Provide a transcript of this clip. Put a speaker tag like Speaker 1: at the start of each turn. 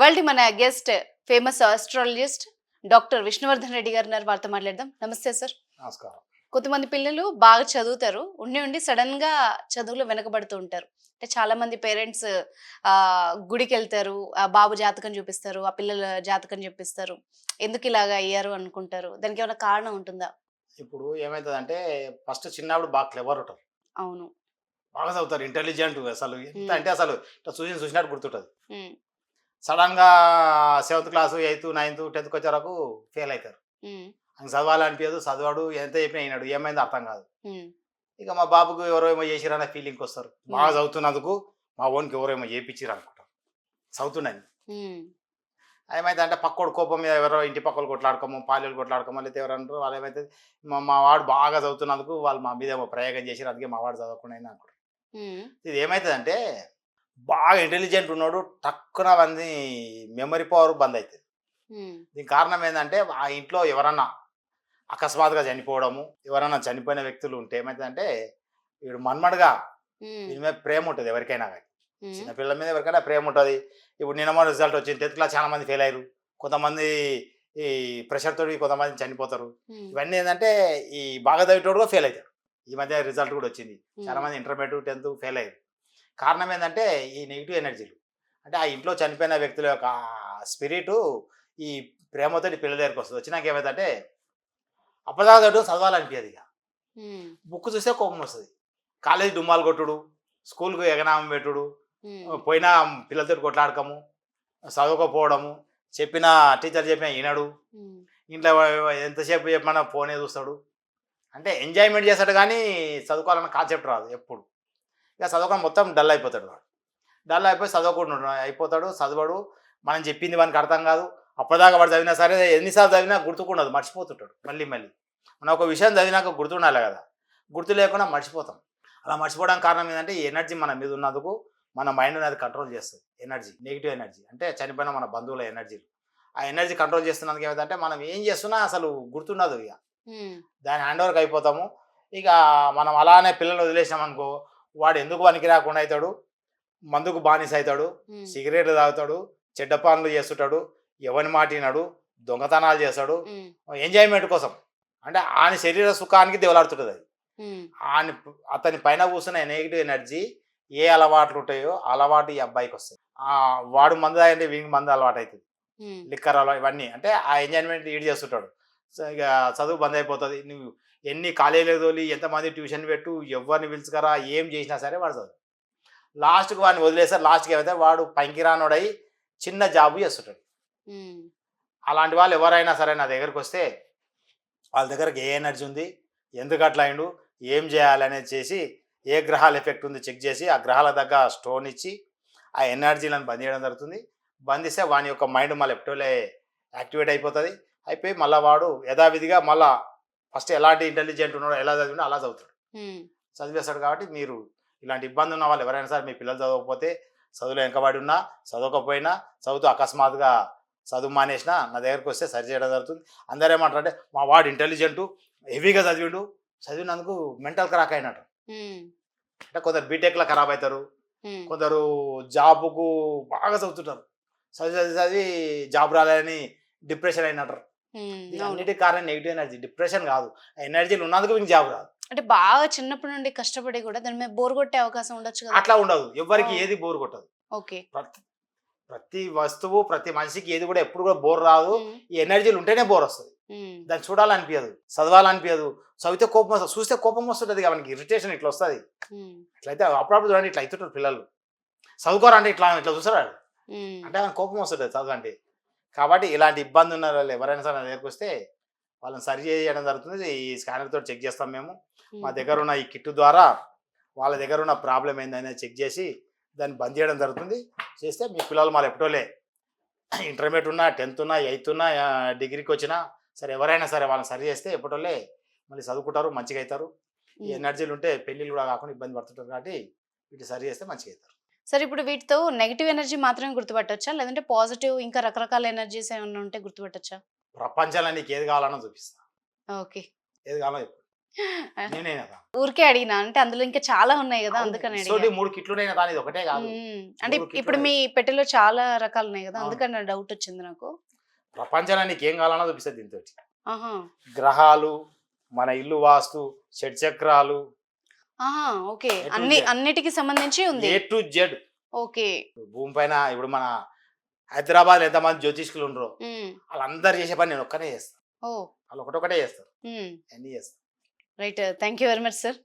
Speaker 1: ఇవాళ మన guest famous astrologist doctor Vishnuvardhan Reddy గారు ఉన్నారు. వారితో మాట్లాడదాం. నమస్తే సార్.
Speaker 2: నమస్కారం.
Speaker 1: కొంతమంది పిల్లలు బాగా చదువుతారు. ఉండి ఉండి సడన్గా చదువులో వెనకబడుతూ ఉంటారు. అంటే చాలా మంది పేరెంట్స్ ఆ గుడికి వెళ్తారు. ఆ బాబు జాతకం చూపిస్తారు. ఆ పిల్లల జాతకం చూపిస్తారు. ఎందుకు ఇలాగా అయ్యారు అనుకుంటారు? దానికి ఏమైనా కారణం ఉంటుందా?
Speaker 2: ఇప్పుడు ఏమవుతుందంటే ఫస్ట్ చిన్నప్పుడు బాగా క్లెవర్ ఉంటారు.
Speaker 1: అవును.
Speaker 2: బాగా చదువుతారు. ఇంటెలిజెంట్ అసలు. ఎంత. అంటే అసలు చూసి చూసినట్టు గుర్తుంటుంది.
Speaker 1: ఉమ్,
Speaker 2: సడన్గా సెవెంత్ క్లాస్ ఎయిత్ నైన్త్ టెన్త్కి వచ్చే వరకు ఫెయిల్ అవుతారు ఆయన చదవాలనిపించదు చదవాడు ఎంత చెప్పినా అయినాడు ఏమైందో అర్థం కాదు. ఇక మా బాబుకు ఎవరో ఏమో చేసిరన్న ఫీలింగ్కి వస్తారు. బాగా. చదువుతున్నందుకు మా ఓన్కి ఎవరో ఏమో చేయించిరు అనుకుంటారు చదువుతున్నాను ఏమైతే అంటే పక్కోడు కోపం మీద ఎవరో ఇంటి పక్కలు కొట్లాడుకోమో పాలెలు కొట్లాడుకోమో లేకపోతే ఎవరు అంటారు వాళ్ళు ఏమైతే మా వాడు బాగా చదువుతున్నందుకు వాళ్ళు మా మీద ఏమో ప్రయోగం చేసిరు అందుకే మా వాడు చదవకుండా అయినా అనుకుంటారు ఇది ఏమవుతుందంటే బాగా ఇంటెలిజెంట్ ఉన్నాడు టక్కున మంది మెమరీ పవర్ బంద్ అవుతుంది దీనికి కారణం ఏంటంటే ఆ ఇంట్లో ఎవరన్నా అకస్మాత్తుగా చనిపోవడము ఎవరన్నా చనిపోయిన వ్యక్తులు ఉంటే ఏమవుతుందంటే వీడు మన్మడుగా దీని మీద ప్రేమ ఉంటుంది ఎవరికైనా కానీ చిన్నపిల్లల మీద ఎవరికైనా ప్రేమ ఉంటుంది. ఇప్పుడు నిన్న రిజల్ట్ వచ్చింది టెన్త్ క్లాస్ చాలా మంది ఫెయిల్ అయ్యారు. కొంతమంది ఈ ప్రెషర్ తోటి కొంతమంది చనిపోతారు. ఇవన్నీ ఏంటంటే ఈ బాగా కూడా ఫెయిల్ అవుతారు ఈ మధ్య రిజల్ట్ కూడా వచ్చింది. చాలా మంది ఇంటర్మీడియట్ టెన్త్ ఫెయిల్ అయ్యారు. కారణం ఏంటంటే ఈ నెగిటివ్ ఎనర్జీలు. అంటే ఆ ఇంట్లో చనిపోయిన వ్యక్తుల యొక్క స్పిరిట్ ఈ ప్రేమతోటి పిల్లల దగ్గరికి వస్తుంది. వచ్చినాక ఏమైందంటే అప్పటిదాకా చదవడం చదవాలనిపించదు ఇక బుక్ చూస్తే కోపం వస్తుంది. కాలేజ్ డుమ్మాలు కొట్టుడు స్కూల్కు ఎగనామం పెట్టుడు పోయినా పిల్లలతో కొట్లాడకము చదవకపోవడము చెప్పిన టీచర్ చెప్పిన వినడు. ఇంట్లో ఎంతసేపు చెప్పమన్నా ఫోనే చూస్తాడు. అంటే ఎంజాయ్మెంట్ చేస్తాడు కానీ చదువుకోవాలన్న కాన్సెప్ట్ రాదు ఎప్పుడు. ఇక చదువుకొని మొత్తం డల్ అయిపోతాడు వాడు. డల్ అయిపోయి చదవకుండా. అయిపోతాడు చదవడు. మనం చెప్పింది వానికి అర్థం కాదు. అప్పటిదాకా వాడు చదివినా సరే ఎన్నిసార్లు చదివినా గుర్తుకుండదు మర్చిపోతుంటాడు మళ్ళీ మళ్ళీ. మనం ఒక విషయం చదివినాక గుర్తుండాలి కదా. గుర్తు లేకుండా మర్చిపోతాం. అలా మర్చిపోవడానికి కారణం ఏంటంటే ఈ ఎనర్జీ మన మీద ఉన్నందుకు మన మైండ్ అనేది కంట్రోల్ చేస్తుంది. Energy negative energy. అంటే చనిపోయిన మన బంధువుల ఎనర్జీలు ఆ ఎనర్జీ కంట్రోల్ చేస్తున్నందుకు ఏమిటంటే మనం ఏం చేస్తున్నా అసలు గుర్తుండదు ఇక. దాని హ్యాండ్ ఓవర్కి అయిపోతాము. ఇక మనం అలానే పిల్లలు వదిలేసినాం అనుకో వాడు ఎందుకు పనికి రాకుండా అవుతాడు మందుకు బానిస అవుతాడు సిగరెట్లు తాగుతాడు? చెడ్డ పనులు చేస్తుంటాడు? ఎవని మాటినాడు? దొంగతనాలు చేస్తాడు? ఎంజాయ్మెంట్ కోసం. అంటే ఆయన శరీర సుఖానికి దేవలాడుతుంటుంది అది. ఆయన అతని పైన కూర్చున్న నెగిటివ్ ఎనర్జీ ఏ అలవాట్లు ఉంటాయో అలవాటు ఈ అబ్బాయికి వస్తాయి. ఆ వాడు మందు తాగంటే వీనికి మందు అలవాటు అవుతుంది లిక్కర్ అలా ఇవన్నీ. అంటే ఆ ఎంజాయ్మెంట్ ఈడ్ చేస్తుంటాడు. ఇక చదువు బంద్ అయిపోతుంది. నువ్వు ఎన్ని కాలేజీలకు తోలి ఎంతమంది ట్యూషన్ పెట్టు ఎవరిని పిలుచుకరా ఏం చేసినా సరే వాడు చదువు. లాస్ట్కి వాడిని వదిలేస్తారు లాస్ట్కి ఏమైతే వాడు పంకిరానుడై చిన్న జాబు చేస్తుంటాడు. అలాంటి వాళ్ళు ఎవరైనా సరే నా దగ్గరకు వస్తే వాళ్ళ దగ్గరకు ఏ ఎనర్జీ ఉంది ఎందుకు అట్లా అయిండు ఏం చేయాలి అనేది చేసి ఏ గ్రహాల ఎఫెక్ట్ ఉంది చెక్ చేసి ఆ గ్రహాల దగ్గర స్టోన్ ఇచ్చి ఆ ఎనర్జీలను బంద్ చేయడం జరుగుతుంది. బంధిస్తే వాని యొక్క మైండ్ మళ్ళీ ఎప్పుడోలే యాక్టివేట్ అయిపోతుంది. అయిపోయి మళ్ళీ వాడు యథావిధిగా మళ్ళా ఫస్ట్ ఎలాంటి ఇంటెలిజెంట్ ఉన్నాడో ఎలా చదివినా అలా చదువుతాడు. చదివేస్తాడు కాబట్టి మీరు ఇలాంటి ఇబ్బంది ఉన్న వాళ్ళు ఎవరైనా సరే మీ పిల్లలు చదవకపోతే చదువులో వెనకబడి ఉన్నా చదవకపోయినా చదువుతూ అకస్మాత్తుగా చదువు మానేసినా నా దగ్గరకు వస్తే సరి చేయడం జరుగుతుంది. అందరూ ఏమంటారంటే మా వాడు ఇంటెలిజెంట్ హెవీగా చదివిండు. చదివినందుకు మెంటల్ క్రాక్ అయినట్టు. అంటే కొందరు బీటెక్లో ఖరాబ్ అవుతారు కొందరు జాబ్కు బాగా చదువుతుంటారు. చదివి చదివి చదివి జాబ్ రాలేదని డిప్రెషన్ అయినట్టు. అన్నిటికీ కారణం నెగిటివ్ ఎనర్జీ డిప్రెషన్ కాదు. ఎనర్జీలు ఉన్నందుకు మీకు జాబ్ రాదు.
Speaker 1: అంటే బాగా చిన్నప్పటి నుండి కష్టపడి కూడా దాని మీద బోర్ కొట్టే అవకాశం ఉండొచ్చు కదా.
Speaker 2: అట్లా ఉండదు. ఎవరికి. ఏది బోర్ కొట్టదు.
Speaker 1: ఓకే.
Speaker 2: ప్రతి వస్తువు ప్రతి మనిషికి ఏది కూడా ఎప్పుడు కూడా బోర్ రాదు. ఈ ఎనర్జీలు ఉంటేనే బోర్ వస్తుంది. దాన్ని చూడాలనిపించదు చదవాలనిపించదు చదివితే కోపం వస్తుంది. చూస్తే కోపం వస్తుంటుంది మనకి. ఇరిటేషన్ ఇట్లా వస్తుంది. ఇట్లయితే అప్పుడప్పుడు చూడండి ఇట్లా అవుతుంటారు పిల్లలు. చదువుకోరంటే ఇట్లా ఇట్లా చూస్తారా?
Speaker 1: ఉమ్,
Speaker 2: అంటే ఆయన కోపం వస్తుంది చదువు అంటే. కాబట్టి ఇలాంటి ఇబ్బంది ఉన్న వాళ్ళు ఎవరైనా సరే దగ్గరికి వస్తే వాళ్ళని సరి చేయడం జరుగుతుంది. ఈ స్కానర్ తోటి చెక్ చేస్తాం మేము. మా దగ్గర ఉన్న ఈ కిట్ ద్వారా వాళ్ళ దగ్గర ఉన్న ప్రాబ్లం ఏందనేది చెక్ చేసి దాన్ని బంద్ చేయడం జరుగుతుంది. చేస్తే మీ పిల్లలు మళ్ళీ ఎప్పుడోలే ఇంటర్మీడియట్ ఉన్నా టెన్త్ ఉన్నా ఎయిత్ ఉన్నా డిగ్రీకి వచ్చినా సరే ఎవరైనా సరే వాళ్ళని సరి చేస్తే ఎప్పుడోలే మళ్ళీ చదువుకుంటారు మంచిగా అవుతారు ఈ. ఎనర్జీలు ఉంటే పెళ్ళిళ్ళు కూడా కాకుండా ఇబ్బంది పడుతుంటారు కాబట్టి వీటి సరి చేస్తే మంచిగా అవుతారు
Speaker 1: సరే ఇప్పుడు వీటితో నెగిటివ్ ఎనర్జీ మాత్రమే గుర్తుపట్టొచ్చా? లేదంటే పాజిటివ్ ఇంకా రకరకాల ఎనర్జీస్ ఏమైనా ఉంటే గుర్తుపట్టొచ్చా?
Speaker 2: ప్రపంచంలో నీకు ఏది కావాలన్నా చూపిస్తా.
Speaker 1: ఓకే.
Speaker 2: ఏది కావాలో చెప్పు. నేనే కదా.
Speaker 1: ఊరికే అడిగినా. అంటే అందులో ఇంకా చాలా ఉన్నాయి కదా అందుకని
Speaker 2: సో మూడు కిట్లు ఇది ఒకటే కాదు.
Speaker 1: అంటే ఇప్పుడు మీ పెట్టెలో చాలా రకాలు ఉన్నాయి కదా. అందుకని డౌట్ వచ్చింది నాకు.
Speaker 2: ప్రపంచంలో నీకు ఏం కావాలన్నా చూపిస్తుంది దీంతో గ్రహాలు మన ఇల్లు వాస్తు షట్ చక్రాలు
Speaker 1: ఆహా ఓకే. అన్ని. అన్నిటికి సంబంధించి ఉంది.
Speaker 2: A to Z.
Speaker 1: ఓకే.
Speaker 2: భూమి పైన ఇప్పుడు మన హైదరాబాద్ ఎంతమంది జ్యోతిష్కులు ఉండరో. వాళ్ళందరూ చేసే పని నేను ఒక్కనే చేస్తాను వాళ్ళు ఒకటొకటే చేస్తారు. అన్నీ
Speaker 1: right. Thank you very much sir.